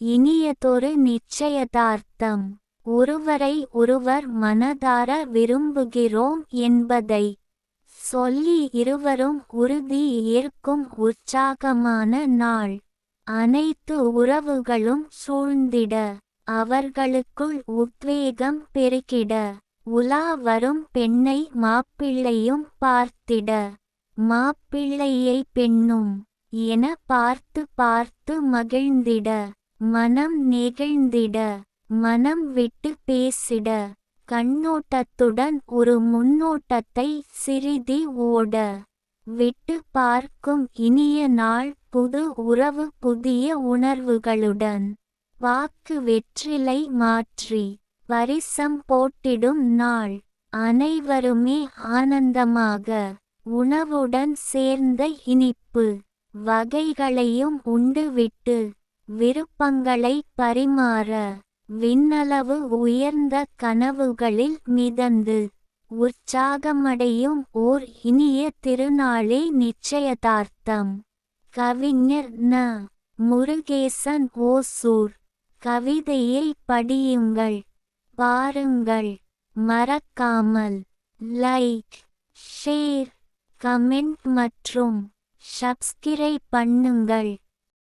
இனியதொரு நிச்சயதார்த்தம். ஒருவரை ஒருவர் மனதார விரும்புகிறோம் என்பதை சொல்லி இருவரும் உறுதி ஏற்கும் உற்சாகமான நாள். அனைத்து உறவுகளும் சூழ்ந்திட அவர்களுக்குள் உத்வேகம் பெருகிட உலா வரும் பெண்ணை மாப்பிள்ளையும் பார்த்திட. மாப்பிள்ளையை பெண்ணும் என பார்த்து பார்த்து மகிழ்ந்திட. மனம் நெகிழ்ந்திட மனம் விட்டு பேசிட கண்ணோட்டத்துடன் ஒரு முன்னோட்டத்தை சிறிதி ஓட விட்டு பார்க்கும் இனிய நாள் புது உறவு புதிய உணர்வுகளுடன் வாக்கு வெற்றிலை மாற்றி பரிசம் போட்டிடும் நாள் அனைவருமே ஆனந்தமாக உணவுடன் சேர்ந்த இனிப்பு வகைகளையும் உண்டுவிட்டு விருப்பங்களை பரிமாற விண்ணளவு உயர்ந்த கனவுகளில் மிதந்து உற்சாகமடையும் ஓர் இனிய திருநாளே நிச்சயதார்த்தம். கவிஞர் ந. முருகேசன் ஓசூர். கவிதையை படியுங்கள். பாருங்கள். மறக்காமல். லைக் ஷேர் கமெண்ட் மற்றும் சப்ஸ்கிரைப் பண்ணுங்கள்.